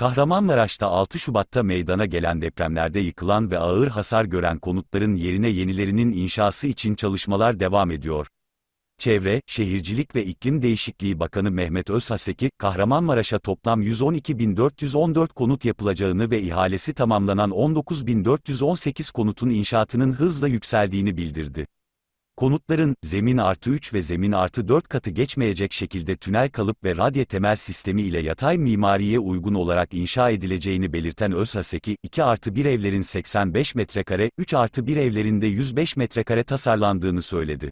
Kahramanmaraş'ta 6 Şubat'ta meydana gelen depremlerde yıkılan ve ağır hasar gören konutların yerine yenilerinin inşası için çalışmalar devam ediyor. Çevre, Şehircilik ve İklim Değişikliği Bakanı Mehmet Özhaseki, Kahramanmaraş'a toplam 112.414 konut yapılacağını ve ihalesi tamamlanan 19.418 konutun inşaatının hızla yükseldiğini bildirdi. Konutların, zemin artı 3 ve zemin artı 4 katı geçmeyecek şekilde tünel kalıp ve radye temel sistemi ile yatay mimariye uygun olarak inşa edileceğini belirten Özhaseki, 2 artı 1 evlerin 85 metrekare, 3 artı 1 evlerinde 105 metrekare tasarlandığını söyledi.